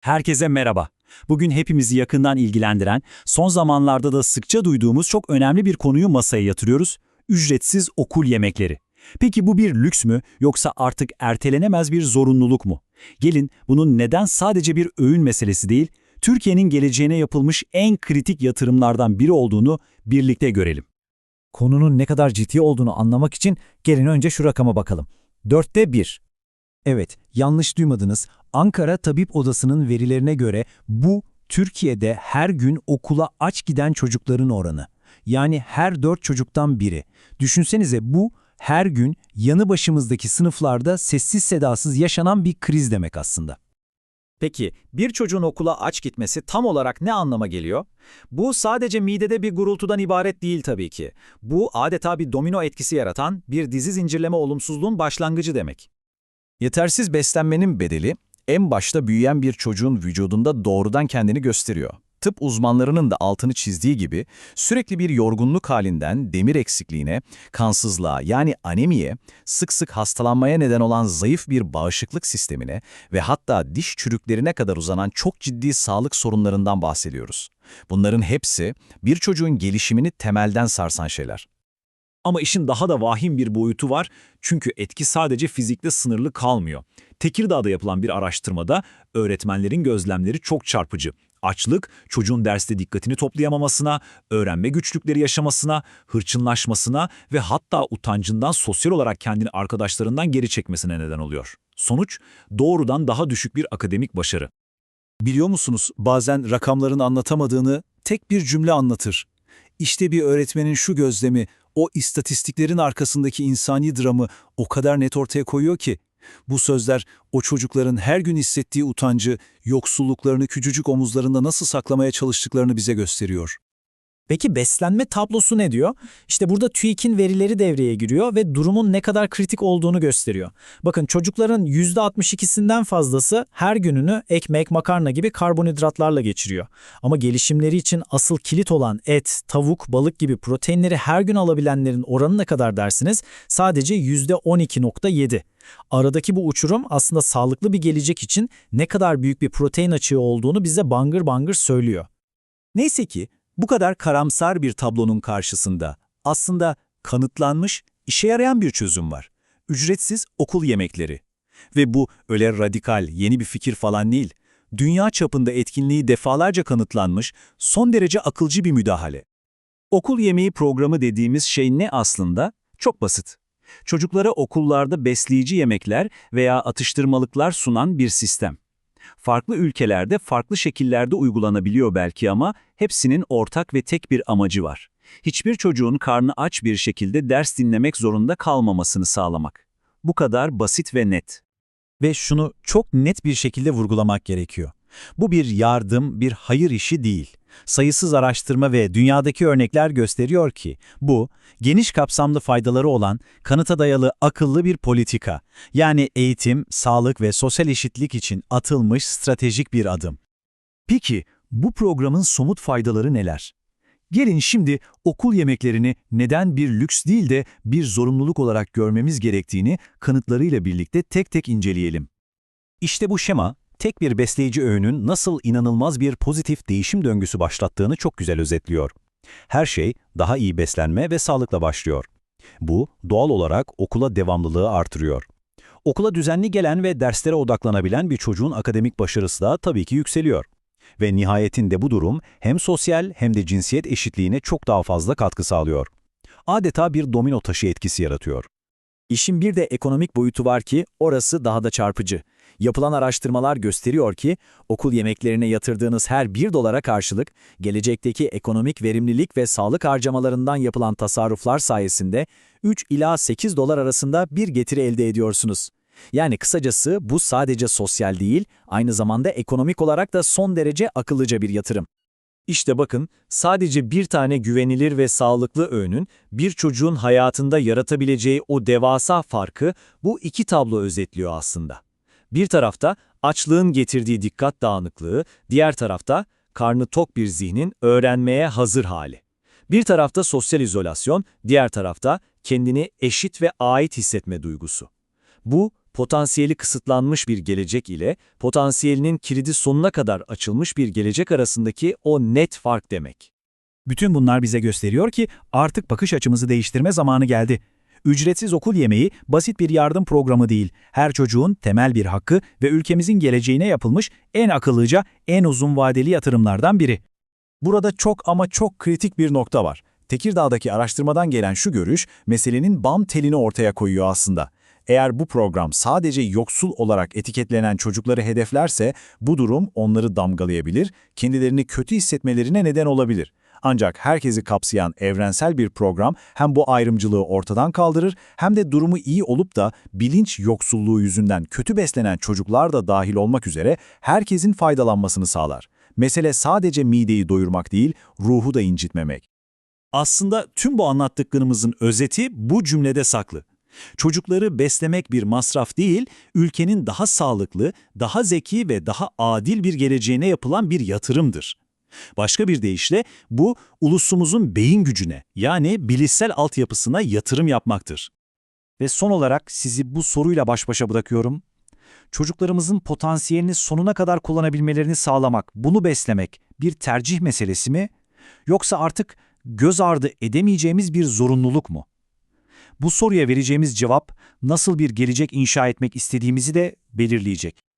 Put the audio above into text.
Herkese merhaba. Bugün hepimizi yakından ilgilendiren, son zamanlarda da sıkça duyduğumuz çok önemli bir konuyu masaya yatırıyoruz. Ücretsiz okul yemekleri. Peki bu bir lüks mü yoksa artık ertelenemez bir zorunluluk mu? Gelin bunun neden sadece bir öğün meselesi değil, Türkiye'nin geleceğine yapılmış en kritik yatırımlardan biri olduğunu birlikte görelim. Konunun ne kadar ciddi olduğunu anlamak için gelin önce şu rakama bakalım. Dörtte bir. Evet, yanlış duymadınız. Ankara Tabip Odası'nın verilerine göre bu Türkiye'de her gün okula aç giden çocukların oranı. Yani her dört çocuktan biri. Düşünsenize bu her gün yanı başımızdaki sınıflarda sessiz sedasız yaşanan bir kriz demek aslında. Peki bir çocuğun okula aç gitmesi tam olarak ne anlama geliyor? Bu sadece midede bir gurultudan ibaret değil tabii ki. Bu adeta bir domino etkisi yaratan bir dizi zincirleme olumsuzluğun başlangıcı demek. Yetersiz beslenmenin bedeli en başta büyüyen bir çocuğun vücudunda doğrudan kendini gösteriyor. Tıp uzmanlarının da altını çizdiği gibi sürekli bir yorgunluk halinden demir eksikliğine, kansızlığa yani anemiye, sık sık hastalanmaya neden olan zayıf bir bağışıklık sistemine ve hatta diş çürüklerine kadar uzanan çok ciddi sağlık sorunlarından bahsediyoruz. Bunların hepsi bir çocuğun gelişimini temelden sarsan şeyler. Ama işin daha da vahim bir boyutu var çünkü etki sadece fizikle sınırlı kalmıyor. Tekirdağ'da yapılan bir araştırmada öğretmenlerin gözlemleri çok çarpıcı. Açlık, çocuğun derste dikkatini toplayamamasına, öğrenme güçlükleri yaşamasına, hırçınlaşmasına ve hatta utancından sosyal olarak kendini arkadaşlarından geri çekmesine neden oluyor. Sonuç, doğrudan daha düşük bir akademik başarı. Biliyor musunuz bazen rakamların anlatamadığını tek bir cümle anlatır. İşte bir öğretmenin şu gözlemi, o istatistiklerin arkasındaki insani dramı o kadar net ortaya koyuyor ki, bu sözler o çocukların her gün hissettiği utancı, yoksulluklarını küçücük omuzlarında nasıl saklamaya çalıştıklarını bize gösteriyor. Peki beslenme tablosu ne diyor? İşte burada TÜİK'in verileri devreye giriyor ve durumun ne kadar kritik olduğunu gösteriyor. Bakın çocukların %62'sinden fazlası her gününü ekmek, makarna gibi karbonhidratlarla geçiriyor. Ama gelişimleri için asıl kilit olan et, tavuk, balık gibi proteinleri her gün alabilenlerin oranı ne kadar dersiniz? Sadece %12.7. Aradaki bu uçurum aslında sağlıklı bir gelecek için ne kadar büyük bir protein açığı olduğunu bize bangır bangır söylüyor. Neyse ki bu kadar karamsar bir tablonun karşısında aslında kanıtlanmış, işe yarayan bir çözüm var. Ücretsiz okul yemekleri. Ve bu öyle radikal, yeni bir fikir falan değil. Dünya çapında etkinliği defalarca kanıtlanmış, son derece akılcı bir müdahale. Okul yemeği programı dediğimiz şey ne aslında? Çok basit. Çocuklara okullarda besleyici yemekler veya atıştırmalıklar sunan bir sistem. Farklı ülkelerde farklı şekillerde uygulanabiliyor belki ama hepsinin ortak ve tek bir amacı var. Hiçbir çocuğun karnı aç bir şekilde ders dinlemek zorunda kalmamasını sağlamak. Bu kadar basit ve net. Ve şunu çok net bir şekilde vurgulamak gerekiyor. Bu bir yardım, bir hayır işi değil. Sayısız araştırma ve dünyadaki örnekler gösteriyor ki bu, geniş kapsamlı faydaları olan, kanıta dayalı akıllı bir politika. Yani eğitim, sağlık ve sosyal eşitlik için atılmış stratejik bir adım. Peki bu programın somut faydaları neler? Gelin şimdi okul yemeklerini neden bir lüks değil de bir zorunluluk olarak görmemiz gerektiğini kanıtlarıyla birlikte tek tek inceleyelim. İşte bu şema, tek bir besleyici öğünün nasıl inanılmaz bir pozitif değişim döngüsü başlattığını çok güzel özetliyor. Her şey daha iyi beslenme ve sağlıkla başlıyor. Bu doğal olarak okula devamlılığı artırıyor. Okula düzenli gelen ve derslere odaklanabilen bir çocuğun akademik başarısı da tabii ki yükseliyor. Ve nihayetinde bu durum hem sosyal hem de cinsiyet eşitliğine çok daha fazla katkı sağlıyor. Adeta bir domino taşı etkisi yaratıyor. İşin bir de ekonomik boyutu var ki orası daha da çarpıcı. Yapılan araştırmalar gösteriyor ki okul yemeklerine yatırdığınız her 1 dolara karşılık gelecekteki ekonomik verimlilik ve sağlık harcamalarından yapılan tasarruflar sayesinde 3 ila 8 dolar arasında bir getiri elde ediyorsunuz. Yani kısacası bu sadece sosyal değil, aynı zamanda ekonomik olarak da son derece akıllıca bir yatırım. İşte bakın, sadece bir tane güvenilir ve sağlıklı öğünün bir çocuğun hayatında yaratabileceği o devasa farkı bu iki tablo özetliyor aslında. Bir tarafta açlığın getirdiği dikkat dağınıklığı, diğer tarafta karnı tok bir zihnin öğrenmeye hazır hali. Bir tarafta sosyal izolasyon, diğer tarafta kendini eşit ve ait hissetme duygusu. Bu, Potansiyeli kısıtlanmış bir gelecek ile potansiyelinin kilidi sonuna kadar açılmış bir gelecek arasındaki o net fark demek. Bütün bunlar bize gösteriyor ki artık bakış açımızı değiştirme zamanı geldi. Ücretsiz okul yemeği basit bir yardım programı değil. Her çocuğun temel bir hakkı ve ülkemizin geleceğine yapılmış en akıllıca, en uzun vadeli yatırımlardan biri. Burada çok ama çok kritik bir nokta var. Tekirdağ'daki araştırmadan gelen şu görüş, meselenin bam telini ortaya koyuyor aslında. Eğer bu program sadece yoksul olarak etiketlenen çocukları hedeflerse, bu durum onları damgalayabilir, kendilerini kötü hissetmelerine neden olabilir. Ancak herkesi kapsayan evrensel bir program hem bu ayrımcılığı ortadan kaldırır hem de durumu iyi olup da bilinç yoksulluğu yüzünden kötü beslenen çocuklar da dahil olmak üzere herkesin faydalanmasını sağlar. Mesele sadece mideyi doyurmak değil, ruhu da incitmemek. Aslında tüm bu anlattıklarımızın özeti bu cümlede saklı. Çocukları beslemek bir masraf değil, ülkenin daha sağlıklı, daha zeki ve daha adil bir geleceğine yapılan bir yatırımdır. Başka bir deyişle bu ulusumuzun beyin gücüne yani bilişsel altyapısına yatırım yapmaktır. Ve son olarak sizi bu soruyla baş başa bırakıyorum. Çocuklarımızın potansiyelini sonuna kadar kullanabilmelerini sağlamak, bunu beslemek bir tercih meselesi mi? Yoksa artık göz ardı edemeyeceğimiz bir zorunluluk mu? Bu soruya vereceğimiz cevap nasıl bir gelecek inşa etmek istediğimizi de belirleyecek.